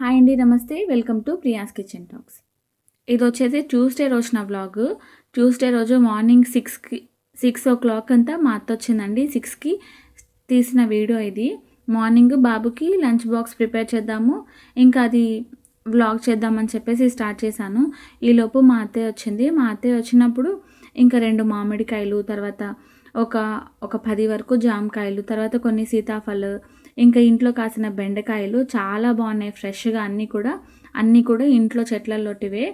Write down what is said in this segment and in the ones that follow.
Hi అండి నమస్తే. Welcome to Priya's kitchen talks. ఇది వచ్చేసి ట్యూస్డే రోజున బ్లాగ్ ట్యూస్డే రోజు మార్నింగ్ సిక్స్కి సిక్స్ ఓ క్లాక్ అంతా మా అత్త వచ్చిందండి సిక్స్కి తీసిన వీడియో ఇది. మార్నింగ్ బాబుకి లంచ్ బాక్స్ ప్రిపేర్ చేద్దాము ఇంకా అది వ్లాగ్ చేద్దామని చెప్పేసి స్టార్ట్ చేశాను. ఈలోపు మా అత్తయ్య వచ్చింది. మా అత్తయ్య వచ్చినప్పుడు ఇంకా రెండు మామిడికాయలు తర్వాత ఒక ఒక పది వరకు జామకాయలు తర్వాత కొన్ని సీతాఫలు ఇంకా ఇంట్లో కాసిన బెండకాయలు చాలా బాగున్నాయి ఫ్రెష్గా అన్నీ కూడా అన్నీ కూడా ఇంట్లో చెట్లలోటివే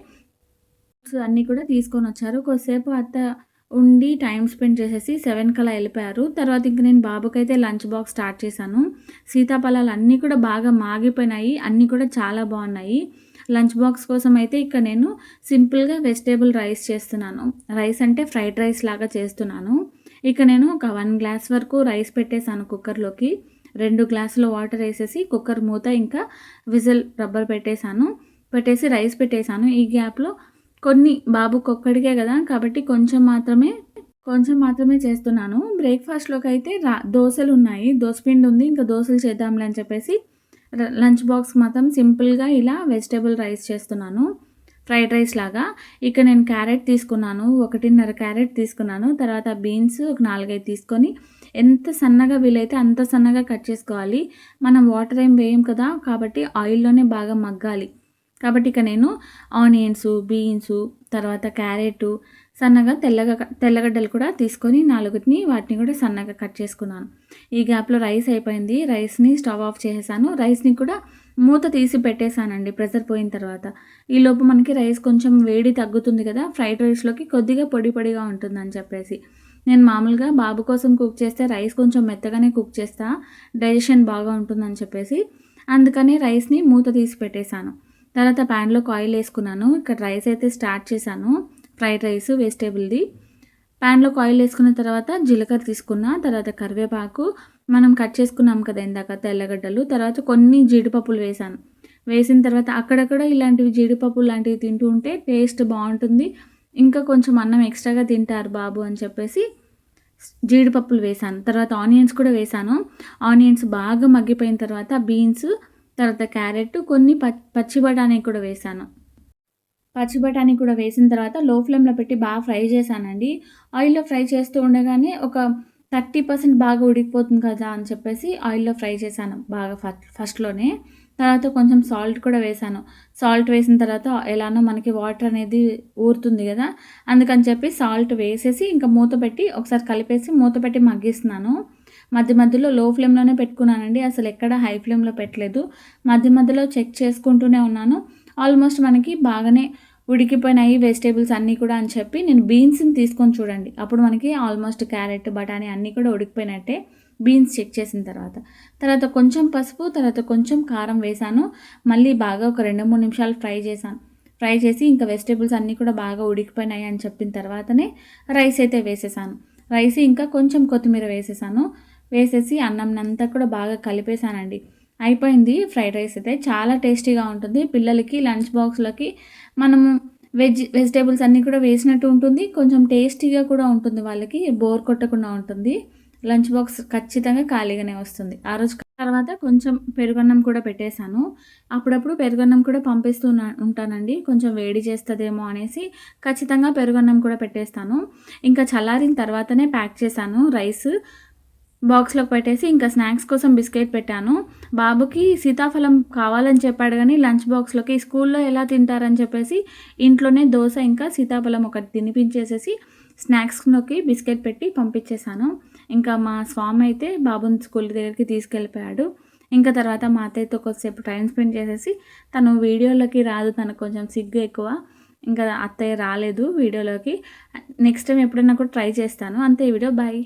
అన్నీ కూడా తీసుకొని వచ్చారు. కొద్దిసేపు అత్త ఉండి టైం స్పెండ్ చేసేసి సెవెన్ కలా వెళ్ళిపోయారు. తర్వాత ఇంక నేను బాబుకైతే లంచ్ బాక్స్ స్టార్ట్ చేశాను. సీతాఫలాలు అన్నీ కూడా బాగా మాగిపోయినాయి. అన్నీ కూడా చాలా బాగున్నాయి. లంచ్ బాక్స్ కోసం అయితే ఇక్కడ నేను సింపుల్గా వెజిటేబుల్ రైస్ చేస్తున్నాను. రైస్ అంటే ఫ్రైడ్ రైస్ లాగా చేస్తున్నాను. ఇక నేను ఒక వన్ గ్లాస్ వరకు రైస్ పెట్టేశాను కుక్కర్లోకి. రెండు గ్లాసుల వాటర్ వేసేసి కుక్కర్ మూత ఇంకా విజిల్ రబ్బర్ పెట్టేశాను. పెట్టేసి రైస్ పెట్టేశాను. ఈ గ్యాప్లో కొన్ని బాబుకి ఒక్కడికే కదా కాబట్టి కొంచెం మాత్రమే కొంచెం మాత్రమే చేస్తున్నాను. బ్రేక్ఫాస్ట్లోకి అయితే రా దోశలు ఉన్నాయి. దోశపిండి ఉంది. ఇంకా దోశలు చేద్దాంలే అని చెప్పేసి లంచ్ బాక్స్ మాత్రం సింపుల్గా ఇలా వెజిటేబుల్ రైస్ చేస్తున్నాను. ఫ్రైడ్ రైస్ లాగా. ఇక నేను క్యారెట్ తీసుకున్నాను. ఒకటిన్నర క్యారెట్ తీసుకున్నాను. తర్వాత బీన్స్ ఒక నాలుగైదు తీసుకొని ఎంత సన్నగా వీలైతే అంత సన్నగా కట్ చేసుకోవాలి. మనం వాటర్ ఏం వేయం కదా కాబట్టి ఆయిల్లోనే బాగా మగ్గాలి. కాబట్టి ఇక నేను ఆనియన్స్ బీన్స్ తర్వాత క్యారెట్ సన్నగా తెల్లగా తెల్లగడ్డలు కూడా తీసుకొని నాలుగుని వాటిని కూడా సన్నగా కట్ చేసుకున్నాను. ఈ గ్యాప్లో రైస్ అయిపోయింది. రైస్ని స్టవ్ ఆఫ్ చేసేసాను. రైస్ని కూడా మూత తీసి పెట్టేశానండి ప్రెషర్ పోయిన తర్వాత. ఈలోపు మనకి రైస్ కొంచెం వేడి తగ్గుతుంది కదా ఫ్రైడ్ రైస్లోకి కొద్దిగా పొడి పొడిగా ఉంటుందని చెప్పేసి. నేను మామూలుగా బాబు కోసం కుక్ చేస్తే రైస్ కొంచెం మెత్తగానే కుక్ చేస్తా డైజెషన్ బాగా ఉంటుందని చెప్పేసి అందుకని రైస్ని మూత తీసి పెట్టేశాను తర్వాత ప్యాన్లో ఆయిల్ వేసుకున్నాను. ఇక్కడ రైస్ అయితే స్టార్ట్ చేశాను. ఫ్రైడ్ రైస్ వెజిటేబుల్ది. ప్యాన్లో ఆయిల్ వేసుకున్న తర్వాత జీలకర్ర తీసుకున్న తర్వాత కరివేపాకు. మనం కట్ చేసుకున్నాం కదా ఇందాక తెల్లగడ్డలు. తర్వాత కొన్ని జీడిపప్పులు వేసాను. వేసిన తర్వాత అక్కడక్కడ ఇలాంటివి జీడిపప్పులు లాంటివి తింటూ ఉంటే టేస్ట్ బాగుంటుంది. ఇంకా కొంచెం అన్నం ఎక్స్ట్రాగా తింటారు బాబు అని చెప్పేసి జీడిపప్పులు వేసాను. తర్వాత ఆనియన్స్ కూడా వేసాను. ఆనియన్స్ బాగా మగ్గిపోయిన తర్వాత బీన్స్ తర్వాత క్యారెట్ కొన్ని పచ్చి బఠానీ కూడా వేసాను. పచ్చి బఠానీ కూడా వేసిన తర్వాత లో ఫ్లేమ్లో పెట్టి బాగా ఫ్రై చేశానండి. ఆయిల్లో ఫ్రై చేస్తూ ఉండగానే ఒక థర్టీ పర్సెంట్ బాగా ఉడికిపోతుంది కదా అని చెప్పేసి ఆయిల్లో ఫ్రై చేశాను బాగా ఫస్ట్ ఫస్ట్లోనే. తర్వాత కొంచెం సాల్ట్ కూడా వేసాను సాల్ట్ వేసిన తర్వాత ఎలానో మనకి వాటర్ అనేది ఊరుతుంది కదా అందుకని చెప్పి సాల్ట్ వేసేసి ఇంకా మూత పెట్టి ఒకసారి కలిపేసి మూత పెట్టి మగ్గిస్తున్నాను. మధ్య మధ్యలో లో ఫ్లేమ్లోనే పెట్టుకున్నానండి. అసలు ఎక్కడ హై ఫ్లేమ్లో పెట్టలేదు. మధ్య మధ్యలో చెక్ చేసుకుంటూనే ఉన్నాను. ఆల్మోస్ట్ మనకి బాగానే ఉడికిపోయినాయి వెజిటేబుల్స్ అన్నీ కూడా అని చెప్పి నేను బీన్స్ని తీసుకొని చూడండి. అప్పుడు మనకి ఆల్మోస్ట్ క్యారెట్ బఠానీ అన్నీ కూడా ఉడికిపోయినట్టే బీన్స్ చెక్ చేసిన తర్వాత. తర్వాత కొంచెం పసుపు తర్వాత కొంచెం కారం వేసాను. మళ్ళీ బాగా ఒక రెండు మూడు నిమిషాలు ఫ్రై చేశాను. ఫ్రై చేసి ఇంకా వెజిటేబుల్స్ అన్నీ కూడా బాగా ఉడికిపోయినాయి అని చెప్పిన తర్వాతనే రైస్ అయితే వేసేసాను. రైస్ ఇంకా కొంచెం కొత్తిమీర వేసేసాను. వేసేసి అన్నం అంతా కూడా బాగా కలిపేశానండి. అయిపోయింది ఫ్రైడ్ రైస్ అయితే. చాలా టేస్టీగా ఉంటుంది. పిల్లలకి లంచ్ బాక్స్లకి మనము వెజ్ వెజిటేబుల్స్ అన్నీ కూడా వేసినట్టు ఉంటుంది. కొంచెం టేస్టీగా కూడా ఉంటుంది వాళ్ళకి. బోర్ కొట్టకుండా ఉంటుంది. లంచ్ బాక్స్ ఖచ్చితంగా ఖాళీగానే వస్తుంది. ఆ రోజు తర్వాత కొంచెం పెరుగన్నం కూడా పెట్టేశాను. అప్పుడప్పుడు పెరుగన్నం కూడా పంపిస్తూ ఉంటానండి. కొంచెం వేడి చేస్తుందేమో అనేసి ఖచ్చితంగా పెరుగన్నం కూడా పెట్టేస్తాను. ఇంకా చల్లారిన తర్వాతనే ప్యాక్ చేశాను రైస్. బాక్స్లోకి పెట్టేసి ఇంకా స్నాక్స్ కోసం బిస్కెట్ పెట్టాను. బాబుకి సీతాఫలం కావాలని చెప్పాడు కానీ లంచ్ బాక్స్లోకి స్కూల్లో ఎలా తింటారని చెప్పేసి ఇంట్లోనే దోశ ఇంకా సీతాఫలం ఒకటి తినిపించేసేసి స్నాక్స్లోకి బిస్కెట్ పెట్టి పంపించేశాను. ఇంకా మా స్వామి అయితే బాబుని స్కూల్ దగ్గరికి తీసుకెళ్ళిపోయాడు. ఇంకా తర్వాత మా అత్తయ్యతో కొద్దిసేపు టైం స్పెండ్ చేసేసి తను వీడియోలోకి రాదు తనకు కొంచెం సిగ్గు ఎక్కువ. ఇంకా అత్తయ్య రాలేదు వీడియోలోకి. నెక్స్ట్ టైం ఎప్పుడైనా కూడా ట్రై చేస్తాను. అంతే వీడియో బాయ్.